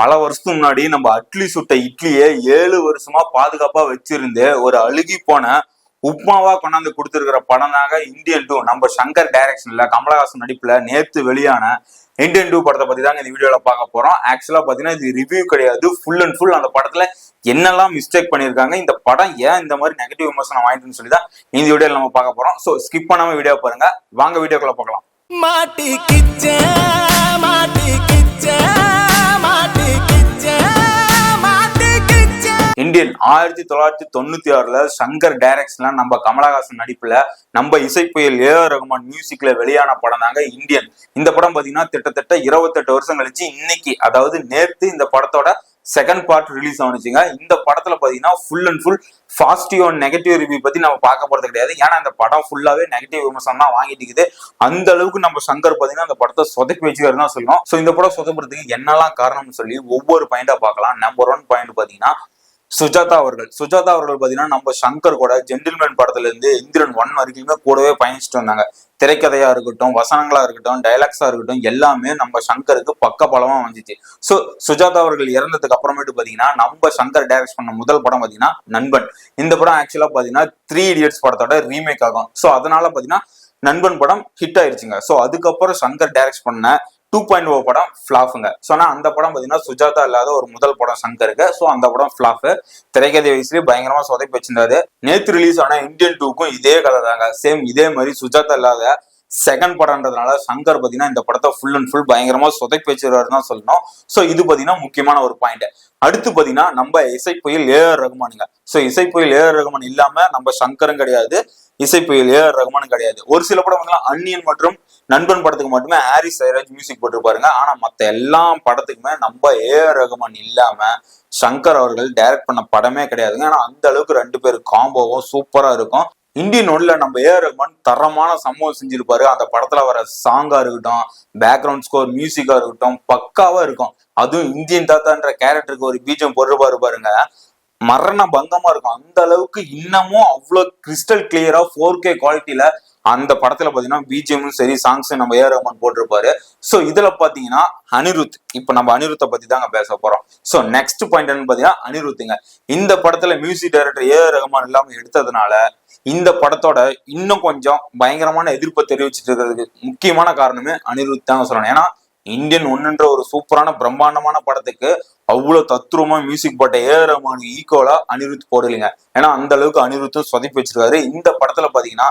பல வருஷத்துக்கு முன்னாடி நம்ம அட்லி சுட்ட இட்லியை ஏழு வருஷமா பாதுகாப்பா வச்சிருந்து ஒரு அழுகி போன உப்மாவா கொண்டாந்து கொடுத்துருக்கிற படம் தாங்க இந்தியன் டூ நம்ம சங்கர் டைரக்ஷன்ல கமலஹாசன் நடிப்புல நேத்து வெளியான இந்தியன் டூ படத்தை பத்தி தாங்க இந்த வீடியோல பார்க்க போறோம். ஆக்சுவலா பாத்தீங்கன்னா இது ரிவ்யூ கிடையாது. ஃபுல் அண்ட் ஃபுல் அந்த படத்துல என்னெல்லாம் மிஸ்டேக் பண்ணியிருக்காங்க இந்த படம் ஏன் இந்த மாதிரி நெகட்டிவ் விமர்சனம் வாங்கிட்டுன்னு சொல்லி தான் இந்த வீடியோல நம்ம பார்க்க போறோம். ஸோ ஸ்கிப் பண்ணாம வீடியோ பாருங்க. வாங்க வீடியோக்குள்ள பார்க்கலாம் மாட்டிக்கிச்ச மாட்டிக்கிச்ச மாட்டிக்கிச்ச இந்தியன் ஆயிரத்தி தொள்ளாயிரத்தி தொண்ணூத்தி ஆறுல சங்கர் டைரக்ஷன்ல நம்ம கமலஹாசன் நடிப்புல நம்ம இசைப்புயல் ஏ ஆர் ரகுமான் மியூசிக்ல வெளியான படம் தாங்க இந்தியன். இந்த படம் பாத்தீங்கன்னா கிட்டத்தட்ட இருபத்தெட்டு வருஷம் கழிச்சு இன்னைக்கு அதாவது நேத்து இந்த படத்தோட செகண்ட் பார்ட் ரிலீஸ் ஆனிச்சுங்க. இந்த படத்துல பாத்தீங்கன்னா full and full positive and negative review பத்தி நம்ம பார்க்க போறது கிடையாது. ஏன்னா இந்த படம் ஃபுல்லாவே நெகட்டிவ் விமர்சனம் தான் வாங்கிட்டு இருக்குது. அந்த அளவுக்கு நம்ம சங்கர் பாத்தீங்கன்னா அந்த படத்தை சொதப்பி வச்சுக்காரு தான் சொல்லணும். ஸோ இந்த படம் சொதப்புறதுக்கு என்னெல்லாம் காரணம்னு சொல்லி ஒவ்வொரு பாயிண்டா பார்க்கலாம். நம்பர் ஒன் பாயிண்ட் பாத்தீங்கன்னா சுஜாதா அவர்கள். சுஜாதா அவர்கள் பார்த்தீங்கன்னா நம்ம சங்கர் கூட ஜென்டில்மேன் படத்துல இருந்து இந்திரன் ஒன் வரைக்குமே கூடவே பயணிச்சுட்டு வந்தாங்க. திரைக்கதையா இருக்கட்டும் வசனங்களா இருக்கட்டும் டைலாக்ஸா இருக்கட்டும் எல்லாமே நம்ம சங்கருக்கு பக்க பலமா வந்துச்சு. சோ சுஜாதா அவர்கள் இறந்ததுக்கு அப்புறமேட்டு பாத்தீங்கன்னா நம்ம சங்கர் டைரக்ட் பண்ண முதல் படம் பாத்தீங்கன்னா நண்பன். இந்த படம் ஆக்சுவலா பாத்தீங்கன்னா த்ரீ இடியட்ஸ் படத்தோட ரீமேக் ஆகும். சோ அதனால பாத்தீங்கன்னா நண்பன் படம் ஹிட் ஆயிருச்சுங்க. சோ அதுக்கப்புறம் சங்கர் டைரக்ட் பண்ண டூ பாயிண்ட் ஓ படம் ஃபிளாஃபுங்க ஸோ ஆனால் அந்த படம் பார்த்தீங்கன்னா சுஜாதா இல்லாத ஒரு முதல் படம் சங்கருக்கு. ஸோ அந்த படம் ஃபிளாஃபு திரைக்கதை வயசுலேயே பயங்கரமாக சொதப்பி வச்சிருந்தாரு. நேற்று ரிலீஸ் ஆன இந்தியன் டூக்கும் இதே கதை தாங்க. சேம் இதே மாதிரி சுஜாதா இல்லாத செகண்ட் படம்ன்றதுனால சங்கர் பார்த்தீங்கன்னா இந்த படத்தை ஃபுல் அண்ட் ஃபுல் பயங்கரமாக சொதப்பி வச்சிருவாரு தான் சொல்லணும். ஸோ இது பார்த்தீங்கன்னா முக்கியமான ஒரு பாயிண்ட் அடுத்து பார்த்தீங்கன்னா நம்ம இசை புயல் ஏஆர் ரகுமானுங்க. ஸோ இசை புயல் ஏஆர் ரகுமான் இல்லாம நம்ம சங்கரும் கிடையாது. இசை புயல் ஏஆர் ரகுமானும் கிடையாது. ஒரு சில படம் வந்து அன்னியன் மற்றும் நண்பன் படத்துக்கு மட்டுமே ஹாரிஸ் சைராஜ் மியூசிக் போட்டிருப்பாருங்க ஆனா மத்த எல்லா படத்துக்குமே நம்ம ஏஆர் ரகுமான் இல்லாம சங்கர் அவர்கள் டைரக்ட் பண்ண படமே கிடையாதுங்க. ஆனா அந்த அளவுக்கு ரெண்டு பேர் காம்போவும் சூப்பரா இருக்கும். இந்தியன் ஒன்ல நம்ம ஏஆர் ரகுமான் தரமான சம்பவம் செஞ்சிருப்பாரு. அந்த படத்துல வர சாங்கா இருக்கட்டும் பேக்ரவுண்ட் ஸ்கோர் மியூசிக்கா இருக்கட்டும் பக்காவா இருக்கும். அதுவும் இந்தியன் தாத்தான்ற கேரக்டருக்கு ஒரு பீஜம் போடுறப்பாரு பாருங்க. மரண பங்கமா இருக்கும். அந்த அளவுக்கு இன்னமும் அவ்வளோ கிறிஸ்டல் கிளியரா ஃபோர் கே குவாலிட்டியில அந்த படத்துல பாத்தீங்கன்னா பிஜிஎம்மும் சரி சாங்ஸும் நம்ம ஏஆர் ரஹ்மான் போட்டிருப்பாரு. ஸோ இதுல பாத்தீங்கன்னா அனிருத். இப்போ நம்ம அனிருத்தை பத்தி தாங்க பேச போறோம். ஸோ நெக்ஸ்ட் பாயிண்ட் என்னன்னு பாத்தீங்கன்னா அனிருத்துங்க. இந்த படத்துல மியூசிக் டைரக்டர் ஏஆர் ரஹ்மான் இல்லாம எடுத்ததுனால இந்த படத்தோட இன்னும் கொஞ்சம் பயங்கரமான எதிர்ப்பை தெரிவிச்சிட்டு இருக்கிறதுக்கு முக்கியமான காரணமே அனிருத் தாங்க சொல்லணும். ஏன்னா இந்தியன் ஒன்னுன்ற ஒரு சூப்பரான பிரம்மாண்டமான படத்துக்கு அவ்வளவு தத்ரூபமா மியூசிக் போட்ட ஏஆர் ரஹ்மானுக்கு ஈக்குவலா அனிருத் போடலைங்க. ஏன்னா அந்த அளவுக்கு அனிருத்தும் சொதப்பி வச்சிருக்காரு. இந்த படத்துல பாத்தீங்கன்னா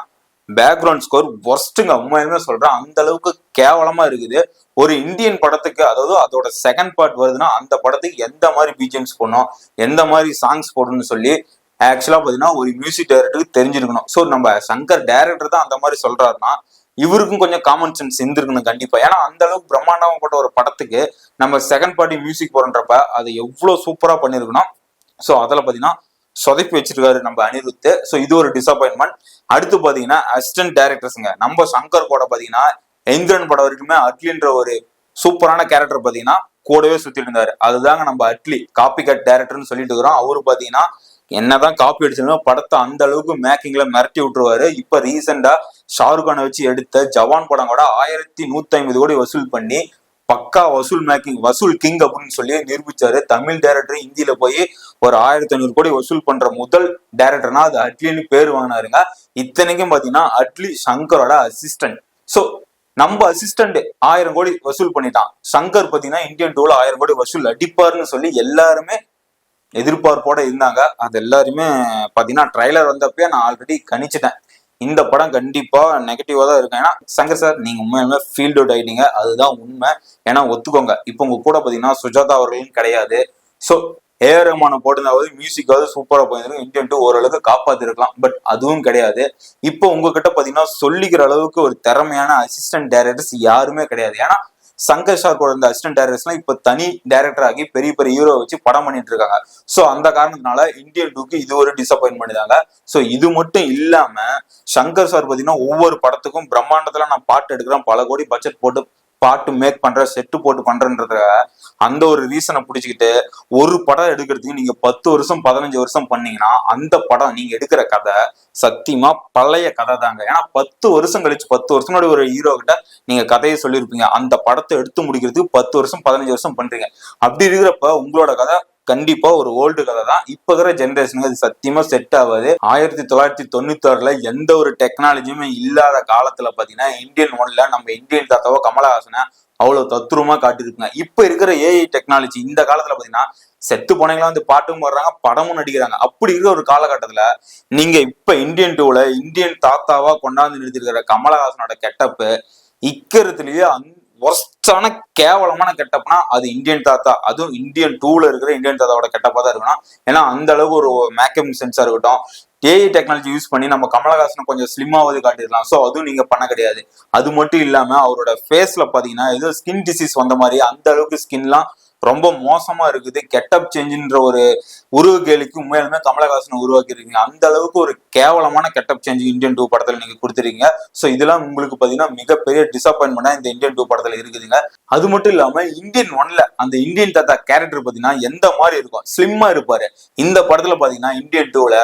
பேக்ரவுண்ட் ஸ்கோர் ஒர்ஸ்ட்டுங்க உண்மையுமே சொல்றேன். அந்த அளவுக்கு கேவலமா இருக்குது. ஒரு இந்தியன் படத்துக்கு அதாவது அதோட செகண்ட் பார்ட் வருதுன்னா அந்த படத்துக்கு எந்த மாதிரி பிஜிஎம்ஸ் போடணும் எந்த மாதிரி சாங்ஸ் போடணும்னு சொல்லி ஆக்சுவலா பாத்தீங்கன்னா ஒரு மியூசிக் டைரக்டருக்கு தெரிஞ்சிருக்கணும். ஸோ நம்ம சங்கர் டைரக்டர் தான் அந்த மாதிரி சொல்றாருன்னா இவருக்கும் கொஞ்சம் காமன் சென்ஸ் இருந்திருக்கணும் கண்டிப்பா. ஏன்னா அந்த அளவுக்கு பிரம்மாண்டமாப்பட்ட ஒரு படத்துக்கு நம்ம செகண்ட் பார்ட்டி மியூசிக் போடுறப்ப அது எவ்வளவு சூப்பரா பண்ணிருக்கணும் ஸோ அதில் பார்த்தீங்கன்னா சொதப்பி வச்சிருக்காரு நம்ம அனிருத்து ஸோ இது ஒரு டிசப்பாயின்மெண்ட் அடுத்து பார்த்தீங்கன்னா அசிஸ்டன்ட் டேரக்டர்ஸுங்க நம்ம சங்கர் கூட பார்த்தீங்கன்னா எந்திரன் படம் வரைக்குமே அட்லின்ற ஒரு சூப்பரான கேரக்டர் பார்த்தீங்கன்னா கூடவே சுத்திட்டு இருந்தாரு. அதுதாங்க நம்ம அட்லி காப்பி கட் டேரக்டர்னு சொல்லிட்டு இருக்கிறோம். அவரு பார்த்தீங்கன்னா என்னதான் காப்பி அடிச்சாலும் படத்தை அந்த அளவுக்கு மேக்கிங்ல மிரட்டி விட்டுருவாரு. இப்ப ரீசெண்டா ஷாருக் கானை வச்சு எடுத்த ஜவான் படம் கூட ஆயிரத்தி நூத்தி ஐம்பது கோடி வசூல் பண்ணி பக்கா வசூல் மேக்கிங் வசூல் கிங் அப்படின்னு சொல்லி நிரூபிச்சாரு. தமிழ் டைரக்டர் இந்தியில போய் ஒரு ஆயிரத்தி ஐநூறு கோடி வசூல் பண்ற முதல் டைரக்டர்னா அது அட்லின்னு பேர் வாங்கினாருங்க. இத்தனைக்கும் பாத்தீங்கன்னா அட்லி சங்கரோட அசிஸ்டன்ட் சோ நம்ம அசிஸ்டன்ட் ஆயிரம் கோடி வசூல் பண்ணிட்டான். சங்கர் பாத்தீங்கன்னா இந்தியன் டூல ஆயிரம் கோடி வசூல் அடிப்பாருன்னு சொல்லி எல்லாருமே எதிர்பார்ப்போட இருந்தாங்க. அது எல்லாருமே பாத்தீங்கன்னா ட்ரைலர் வந்தப்பயே நான் ஆல்ரெடி கணிச்சிட்டேன். இந்த படம் கண்டிப்பா நெகட்டிவா தான் இருக்கும். ஏன்னா சங்கர் சார் நீங்க உண்மையுமே ஃபீல்டு அவுட் ஆயிட்டீங்க. அதுதான் உண்மை. ஏன்னா ஒத்துக்கோங்க. இப்போ உங்க கூட பாத்தீங்கன்னா சுஜாதா அவர்களும் கிடையாது. ஸோ ஏஆர் ரஹ்மான போட்டிருந்தாவது மியூசிக்காவது சூப்பராக போயிருக்கும் இந்தியன் டூ ஓரளவுக்கு காப்பாத்திருக்கலாம். பட் அதுவும் கிடையாது. இப்போ உங்ககிட்ட பார்த்தீங்கன்னா சொல்லிக்கிற அளவுக்கு ஒரு திறமையான அசிஸ்டன்ட் டைரக்டர்ஸ் யாருமே கிடையாது. ஏன்னா சங்கர் சார் கூட இருந்த அசிஸ்டன்ட் டைரக்டர்ஸ்லாம் இப்போ தனி டைரக்டர் ஆகி பெரிய பெரிய ஹீரோ வச்சு படம் பண்ணிட்டு இருக்காங்க. ஸோ அந்த காரணத்தினால இந்தியன் டூக்கு இது ஒரு டிசப்பாயின்மெண்ட் தாங்க. ஸோ இது மட்டும் இல்லாம சங்கர் சார் பார்த்தீங்கன்னா ஒவ்வொரு படத்துக்கும் பிரம்மாண்டத்துல நான் பாட்டு எடுக்கிறேன். பல கோடி பட்ஜெட் போட்டு பாட்டு மேக் பண்ற செட்டு போட்டு பண்றன்றத அந்த ஒரு ரீசனை பிடிச்சிக்கிட்டு ஒரு படம் எடுக்கிறதுக்கு நீங்க பத்து வருஷம் பதினஞ்சு வருஷம் பண்ணீங்கன்னா அந்த படம் நீங்க எடுக்கிற கதை சத்தியமா பழைய கதை தாங்க. ஏன்னா பத்து வருஷம் கழிச்சு பத்து வருஷம் முன்னாடி ஒரு ஹீரோ கிட்ட நீங்க கதையை சொல்லியிருப்பீங்க. அந்த படத்தை எடுத்து முடிக்கிறதுக்கு பத்து வருஷம் பதினஞ்சு வருஷம் பண்றீங்க. அப்படி இருக்கிறப்ப உங்களோட கதை கண்டிப்பா ஒரு ஓல்டு கதை தான். இப்ப இருக்கிற ஜென்ரேஷனுக்கு அது சத்தியமா செட் ஆகாது. ஆயிரத்தி தொள்ளாயிரத்தி தொண்ணூத்தி ஆறுல எந்த ஒரு டெக்னாலஜியுமே இல்லாத காலத்துல பாத்தீங்கன்னா இந்தியன் ஒன்ல நம்ம இந்தியன் தாத்தாவோ கமலஹாசனை அவ்வளவு தத்ரூபமா காட்டியிருக்குங்க. இப்ப இருக்கிற ஏஐ டெக்னாலஜி இந்த காலத்துல பாத்தீங்கன்னா செத்து போனவங்களாம் வந்து பாட்டும் பாடுறாங்க படமும் நடிக்கிறாங்க. அப்படி இருக்கிற ஒரு காலகட்டத்துல நீங்க இப்ப இந்தியன் டூல இந்தியன் தாத்தாவா கொண்டாந்து நிறுத்திருக்கிற கமலஹாசனோட கெட்டப்பு இக்கிறதுலயே அந் ஒர்ஸ்டான கேவலமான கெட்டப்னா அது இந்தியன் தாத்தா. அதுவும் இந்தியன் டூல இருக்கிற இந்தியன் தாத்தாவோட கெட்டப்பா தான் இருக்கணும் ஏன்னா அந்த அளவு ஒரு மேக்கப் சென்ஸா இருக்கட்டும். ஏஐ டெக்னாலஜி யூஸ் பண்ணி நம்ம கமலஹாசனை கொஞ்சம் ஸ்லிம்மாவது காட்டிடலாம். ஸோ அதுவும் நீங்க பண்ண கிடையாது. அது மட்டும் இல்லாம அவரோட ஃபேஸ்ல பாத்தீங்கன்னா ஏதோ ஸ்கின் டிசீஸ் வந்த மாதிரி அந்த அளவுக்கு ஸ்கின்லாம் ரொம்ப மோசமா இருக்குது. கெட்டப் சேஞ்சுன்ற ஒரு உருவ கேலிக்கு உண்மையிலுமே கமலஹாசனை உருவாக்கி இருக்கீங்க அந்த அளவுக்கு ஒரு கேவலமான கெட்டப் சேஞ்ச் இந்தியன் டூ படத்துல நீங்க கொடுத்துருக்கீங்க. ஸோ இதெல்லாம் உங்களுக்கு பாத்தீங்கன்னா மிகப்பெரிய டிசப்பாயின்மெண்டா இந்த இந்தியன் டூ படத்துல இருக்குதுங்க. அது மட்டும் இல்லாம இந்தியன் ஒன்ல அந்த இந்தியன் தாத்தா கேரக்டர் பாத்தீங்கன்னா எந்த மாதிரி இருக்கும்? ஸ்லிம்மா இருப்பாரு. இந்த படத்துல பாத்தீங்கன்னா இந்தியன் டூல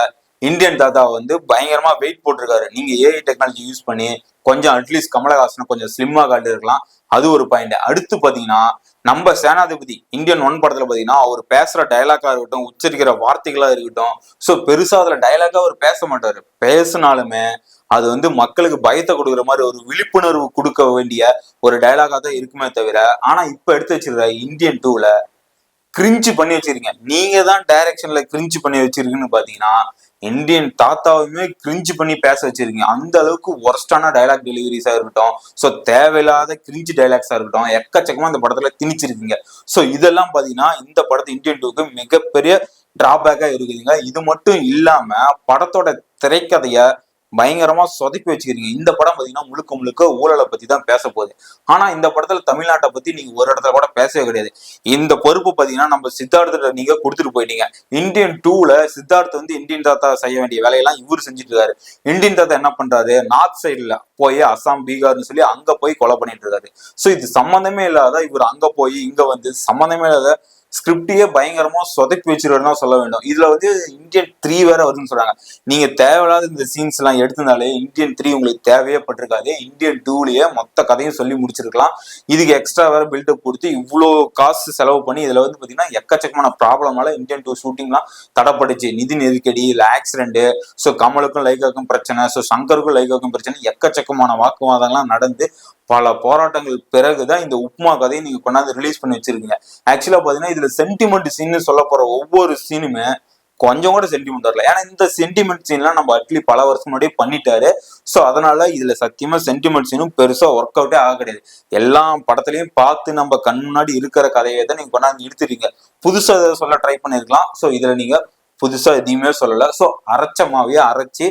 இந்தியன் தாத்தா வந்து பயங்கரமா வெயிட் போட்டிருக்காரு. நீங்க ஏஐ டெக்னாலஜி யூஸ் பண்ணி கொஞ்சம் அட்லீஸ்ட் கமலஹாசனை கொஞ்சம் ஸ்லிம்மா காட்டியிருக்கலாம். அது ஒரு பாயிண்ட் அடுத்து பாத்தீங்கன்னா நம்ம சேனாதிபதி இந்தியன் ஒன் படத்துல பாத்தீங்கன்னா அவர் பேசுற டைலாக்கா இருக்கட்டும் உச்சரிக்கிற வார்த்தைகளா இருக்கட்டும் சோ பெருசா அதுல டைலாக்கா அவர் பேச மாட்டாரு. பேசினாலுமே அது வந்து மக்களுக்கு பயத்தை கொடுக்குற மாதிரி ஒரு விழிப்புணர்வு கொடுக்க வேண்டிய ஒரு டயலாகா தான் இருக்குமே தவிர ஆனா இப்ப எடுத்து வச்சிருக்க இந்தியன் டூல கிரிஞ்சு பண்ணி வச்சிருக்கீங்க. நீங்க தான் டைரக்ஷன்ல கிரிஞ்சு பண்ணி வச்சிருக்கீங்கன்னு பாத்தீங்கன்னா இந்தியன் தாத்தாவுமே கிரிஞ்சு பண்ணி பேச வச்சிருக்கீங்க. அந்த அளவுக்கு ஒர்ஸ்டான டைலாக் டெலிவரிஸா இருக்கட்டும். ஸோ தேவையில்லாத கிரிஞ்சு டைலாக்ஸா இருக்கட்டும். எக்கச்சக்கமா இந்த படத்துல திணிச்சிருக்கீங்க. ஸோ இதெல்லாம் பாத்தீங்கன்னா இந்த படத்து இந்தியன் டூக்கு மிகப்பெரிய டிராபேக்கா இருக்குதுங்க. இது மட்டும் இல்லாம படத்தோட திரைக்கதைய பயங்கரமா சொதப்பி வச்சுக்கிறீங்க. இந்த படம் பாத்தீங்கன்னா முழுக்க முழுக்க ஊழலை பத்தி தான் பேச போகுது. ஆனா இந்த படத்துல தமிழ்நாட்டை பத்தி நீங்க ஒரு இடத்துல கூட பேசவே கிடையாது. இந்த பொறுப்பு பாத்தீங்கன்னா நம்ம சித்தார்த்த நீங்க கொடுத்துட்டு போயிட்டீங்க. இந்தியன் டூல சித்தார்த் வந்து இந்தியன் தாத்தா செய்ய வேண்டிய வேலையெல்லாம் இவர் செஞ்சுட்டு இருக்காரு. இந்தியன் தாத்தா என்ன பண்றாரு? நார்த் சைடுல போய் அஸ்ஸாம் பீகார்னு சொல்லி அங்க போய் கொலை பண்ணிட்டு இருக்காரு. சோ இது சம்பந்தமே இல்லாத இவர் அங்க போய் இங்க வந்து சம்பந்தமே இல்லாத ஸ்கிரிப்டையே பயங்கரமா சொதப்பி வச்சிருவாருன்னு தான் சொல்ல வேண்டும். இதுல வந்து இந்தியன் த்ரீ வேற வருதுன்னு சொல்றாங்க. நீங்க தேவையில்லாத இந்த சீன்ஸ் எல்லாம் எடுத்தனாலே இந்தியன் த்ரீ உங்களுக்கு தேவையே பட்டிருக்காது. இந்தியன் டூலயே மொத்த கதையும் சொல்லி முடிச்சிருக்கலாம். இதுக்கு எக்ஸ்ட்ரா வேற பில்டப் கொடுத்து இவ்வளோ காசு செலவு பண்ணி இதுல வந்து பாத்தீங்கன்னா எக்கச்சக்கமான ப்ராப்ளமால இந்தியன் டூ ஷூட்டிங்லாம் தடப்பட்டுச்சு. நிதி நெருக்கடி இல்ல ஆக்சிடென்ட் ஸோ கமலுக்கும் லைகாக்கும் பிரச்சனை ஸோ சங்கருக்கும் லைகாக்கும் பிரச்சனை எக்கச்சக்கமான வாக்குவாதங்கள்லாம் நடந்து பல போராட்டங்கள் பிறகுதான் இந்த உப்மா கதையை நீங்க கொண்டாந்து ரிலீஸ் பண்ணி வச்சிருக்கீங்க. ஆக்சுவலா பாத்தீங்கன்னா இதுல சென்டிமெண்ட் சீன் சொல்ல போற ஒவ்வொரு சீனுமே கொஞ்சம் கூட சென்டிமெண்ட் வரல. ஏன்னா இந்த சென்டிமெண்ட் சீன்லாம் நம்ம அட்லி பல வருஷம் முன்னாடியே பண்ணிட்டாரு. ஸோ அதனால இதுல சத்தியமா சென்டிமெண்ட் சீனும் பெருசா ஒர்க் அவுட்டே ஆக கிடையாது. எல்லா படத்துலயும் பார்த்து நம்ம கண் முன்னாடி இருக்கிற கதையை தான் நீங்க கொண்டாந்து நிறுத்திருக்கீங்க புதுசா எதாவது சொல்ல ட்ரை பண்ணிருக்கலாம். ஸோ இதுல நீங்க புதுசா எதையுமே சொல்லல. ஸோ அரைச்ச மாவையே அரைச்சி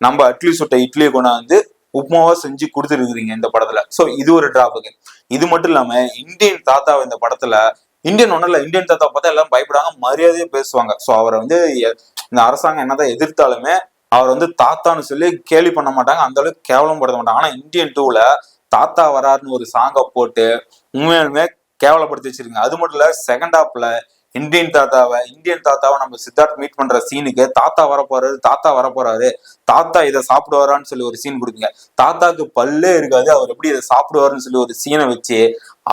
நம்ம அட்லி சுட்ட இட்லியை கொண்டாந்து உப்மாவா செஞ்சு கொடுத்துருக்குறீங்க இந்த படத்துல. சோ இது ஒரு டிராபக் இது மட்டும் இல்லாம இந்தியன் தாத்தா இந்த படத்துல இந்தியன் ஒன்றும் இல்லை இந்தியன் தாத்தா பார்த்தா எல்லாம் பயப்படாங்க மரியாதையே பேசுவாங்க. சோ அவரை வந்து இந்த அரசாங்கம் என்னதான் எதிர்த்தாலுமே அவர் வந்து தாத்தான்னு சொல்லி கேலி பண்ண மாட்டாங்க. அந்த அளவுக்கு கேவலம் படுத்த மாட்டாங்க. ஆனா இந்தியன் டூல தாத்தா வராருன்னு ஒரு சாங்கை போட்டு உண்மையாலுமே கேவலப்படுத்தி வச்சிருக்கீங்க. அது மட்டும் இல்ல செகண்ட் ஹாப்ல இந்தியன் தாத்தாவை இந்தியன் தாத்தாவை நம்ம சித்தார்த் மீட் பண்ற சீனுக்கு தாத்தா வரப்போறாரு தாத்தா வரப்போறாரு. தாத்தா இதை சாப்பிடுவாரான்னு சொல்லி ஒரு சீன் கொடுப்பீங்க. தாத்தாக்கு பல்லே இருக்காது அவர் எப்படி இதை சாப்பிடுவாருன்னு சொல்லி ஒரு சீனை வச்சு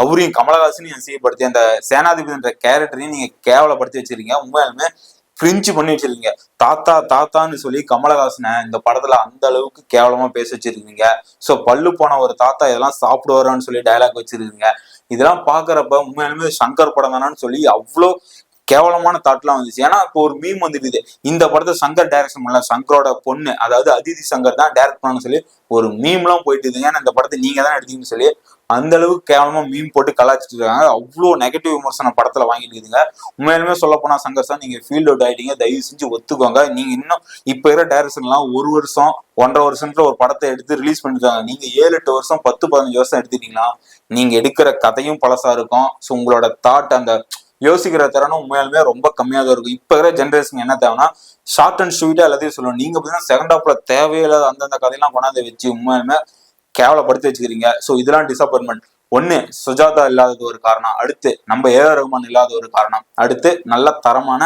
அவரையும் கமலஹாசனையும் அசிங்கப்படுத்தி அந்த சேனாதிபதின்ற கேரக்டரையும் நீங்க கேவலப்படுத்தி வச்சிருக்கீங்க. உண்மையாலுமே கிரிஞ்சு பண்ணி வச்சிருக்கீங்க தாத்தா தாத்தான்னு சொல்லி கமலஹாசனை இந்த படத்துல அந்த அளவுக்கு கேவலமா பேச வச்சிருக்கீங்க. சோ பல்லு போன ஒரு தாத்தா இதெல்லாம் சாப்பிடுவாரான்னு சொல்லி டயலாக் வச்சிருக்கீங்க. இதெல்லாம் பாக்குறப்ப உண்மையாலுமே சங்கர் படம் தானான்னு சொல்லி அவ்வளோ கேவலமான தாட்லாம் வந்துச்சு. ஏன்னா இப்போ ஒரு மீம் வந்துடுது இந்த படத்தை சங்கர் டைரக்ஷன் பண்ணல. சங்கரோட பொண்ணு அதாவது அதிதி சங்கர் தான் டைரக்ட் பண்ணு சொல்லி ஒரு மீம்லாம் போயிட்டு இருக்குங்க ஏன்னா இந்த படத்தை நீங்க தான் எடுத்தீங்கன்னு சொல்லி அந்த அளவுக்கு கேவலமா மீன் போட்டு கலாச்சிட்டு இருக்காங்க அவ்வளோ நெகட்டிவ் விமர்சனம் படத்துல வாங்கிட்டு இருக்குதுங்க. சொல்ல போனா சங்கர் சார் நீங்க ஃபீல்ட் அவுட் ஆயிட்டீங்க. தயவு செஞ்சு ஒத்துக்கோங்க. நீங்க இன்னும் இப்ப இருக்கிற டைரக்ஷன்லாம் ஒரு வருஷம் ஒன்றரை வருஷத்துல ஒரு படத்தை எடுத்து ரிலீஸ் பண்ணிருக்காங்க நீங்க ஏழு எட்டு வருஷம் பத்து பதினஞ்சு வருஷம் எடுத்துட்டீங்கன்னா நீங்க எடுக்கிற கதையும் பழசா இருக்கும். ஸோ உங்களோட தாட் அந்த யோசிக்கிற திறனும் உண்மையாலுமே ரொம்ப கம்மியாக தான் இருக்கும். இப்போ இருக்கிற ஜென்ரேஷன் என்ன தேவைன்னா ஷார்ட் அண்ட் ஸ்வீட்டாக எல்லாத்தையும் சொல்லணும் நீங்கள் பார்த்தீங்கன்னா செகண்ட் ஹாஃபில் தேவையில்லாத அந்தந்த கதையெல்லாம் கொண்டாந்து வச்சு உண்மையாலுமே கேவலப்படுத்தி வச்சுக்கிறீங்க. ஸோ இதெல்லாம் டிசப்பாயின்மெண்ட் ஒன்று சுஜாதா இல்லாதது ஒரு காரணம். அடுத்து நம்ம ஏஆர் ரகுமான் இல்லாத ஒரு காரணம். அடுத்து நல்ல தரமான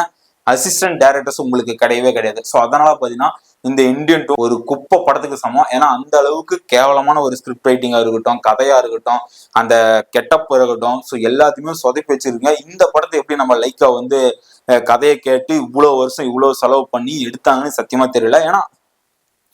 அசிஸ்டன்ட் டேரக்டர்ஸ் உங்களுக்கு கிடையவே கிடையாது. ஸோ அதனால பார்த்தீங்கன்னா இந்த இந்தியன் டூ ஒரு குப்பை படத்துக்கு சமம். ஏன்னா அந்த அளவுக்கு கேவலமான ஒரு ஸ்கிரிப்ட் ரைட்டிங்காக இருக்கட்டும் கதையாக இருக்கட்டும் அந்த கெட்டப் இருக்கட்டும் ஸோ எல்லாத்தையுமே சொதப்பி வச்சிருக்கீங்க. இந்த படத்தை எப்படி நம்ம லைக்கா வந்து கதையை கேட்டு இவ்வளோ வருஷம் இவ்வளோ செலவு பண்ணி எடுத்தாங்கன்னு சத்தியமாக தெரியல. ஏன்னா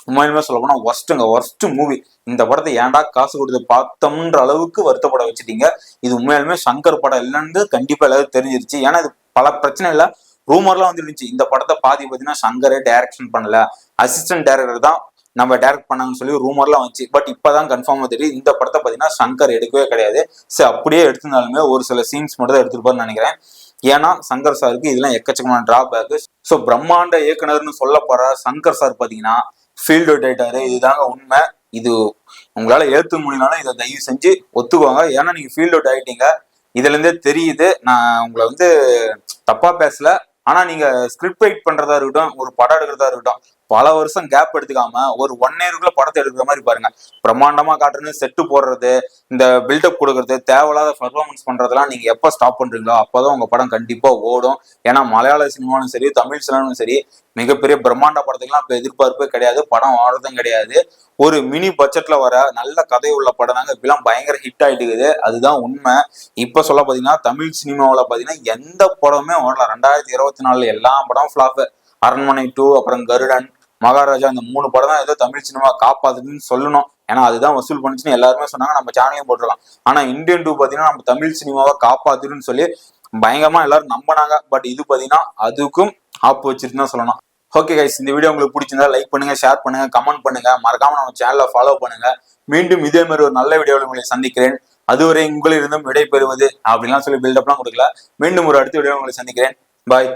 உண்மையிலுமே சொல்ல போனா ஒர்ஸ்ட்டுங்க ஒர்ஸ்ட் மூவி இந்த படத்தை ஏன்டா காசு கொடுத்து பார்த்தோம்ன்ற அளவுக்கு வருத்தப்பட வச்சுட்டீங்க? இது உண்மையாலுமே சங்கர் படம் இல்லைன்னு கண்டிப்பா எல்லாரும் தெரிஞ்சிருச்சு. ஏன்னா இது பல பிரச்சனை இல்லை ரூமர்லாம் வந்துருந்துச்சு. இந்த படத்தை பாதி பார்த்தீங்கன்னா சங்கரே டைரக்ஷன் பண்ணல. அசிஸ்டன்ட் டைரக்டர் தான் நம்ம டைரக்ட் பண்ணாங்கன்னு சொல்லி ரூமர்லாம் வந்துச்சு. பட் இப்போதான் கன்ஃபார்மாக தெரியுது. இந்த படத்தை பார்த்தீங்கன்னா சங்கர் எடுக்கவே கிடையாது. சரி அப்படியே எடுத்திருந்தாலுமே ஒரு சில சீன்ஸ் மட்டும் தான் எடுத்திருப்பாருன்னு நினைக்கிறேன். ஏன்னா சங்கர் சாருக்கு இதெல்லாம் எக்கச்சக்கமான டிராபேக் ஸோ பிரம்மாண்ட இயக்குனர்னு சொல்ல சங்கர் சார் பார்த்தீங்கன்னா ஃபீல்டு அவுட் ஆயிட்டாரு இதுதாங்க உண்மை. இது உங்களால ஏத்து முடியலனாலும் இதை தயவு செஞ்சு ஒத்துக்கோங்க. ஏன்னா நீங்க ஃபீல்ட் அவுட் ஆயிட்டீங்க. இதுல இருந்தே தெரியுது. நான் உங்களை வந்து தப்பா பேசல. ஆனா நீங்க ஸ்கிரிப்ட் ரைட் பண்றதா இருக்கட்டும் ஒரு படம் எடுக்கிறதா இருக்கட்டும் பல வருஷம் கேப் எடுத்துக்காம ஒரு ஒன் இயருக்குள்ள படத்தை எடுக்கிற மாதிரி பாருங்க. பிரம்மாண்டமா காட்டுறது செட்டு போடுறது இந்த பில்டப் கொடுக்கறது தேவையில்லாத பர்ஃபார்மன்ஸ் பண்றதெல்லாம் நீங்க எப்ப ஸ்டாப் பண்றீங்களோ அப்பதான் உங்க படம் கண்டிப்பா ஓடும். ஏன்னா மலையாள சினிமாவும் சரி தமிழ் சினிமாவும் சரி மிகப்பெரிய பிரம்மாண்ட படத்துக்குலாம் இப்ப எதிர்பார்ப்பே கிடையாது படம் ஓடுறதும் கிடையாது. ஒரு மினி பட்ஜெட்ல வர நல்ல கதை உள்ள படம் தாங்க இப்பெல்லாம் பயங்கர ஹிட் ஆயிட்டு இருக்குது. அதுதான் உண்மை. இப்ப சொல்ல பாத்தீங்கன்னா தமிழ் சினிமாவில் பாத்தீங்கன்னா எந்த படமே ஓடல ரெண்டாயிரத்தி இருபத்தி நாலுல எல்லா படம் ஃபிளாப் அரண்மனை டூ அப்புறம் கருடன் மகாராஜா இந்த மூணு படம் தான் ஏதோ தமிழ் சினிமா காப்பாத்துதுன்னு சொல்லணும். ஏன்னா அதுதான் வசூல் பண்ணுச்சுன்னு எல்லாருமே சொன்னாங்க. நம்ம சேனலையும் போட்டுருலாம் ஆனா இந்தியன் டூ பாத்தீங்கன்னா நம்ம தமிழ் சினிமாவை காப்பாத்துதுன்னு சொல்லி பயங்கரமா எல்லாரும் நம்பினாங்க. பட் இது பாத்தீங்கன்னா அதுக்கும் ஆப்பு வச்சிருக்குன்னு தான் சொல்லணும். ஓகே கைஸ் இந்த வீடியோ உங்களுக்கு பிடிச்சிருந்தா லைக் பண்ணுங்க ஷேர் பண்ணுங்க கமெண்ட் பண்ணுங்க. மறக்காம நம்ம சேனலை ஃபாலோ பண்ணுங்க. மீண்டும் இதே மாதிரி ஒரு நல்ல வீடியோவில் உங்களை சந்திக்கிறேன். அதுவரை உங்களிருந்தும் விடை பெறுவது அப்படின்லாம் சொல்லி பில்டப்லாம் கொடுக்கல. மீண்டும் ஒரு அடுத்த வீடியோ உங்களை சந்திக்கிறேன். பாய்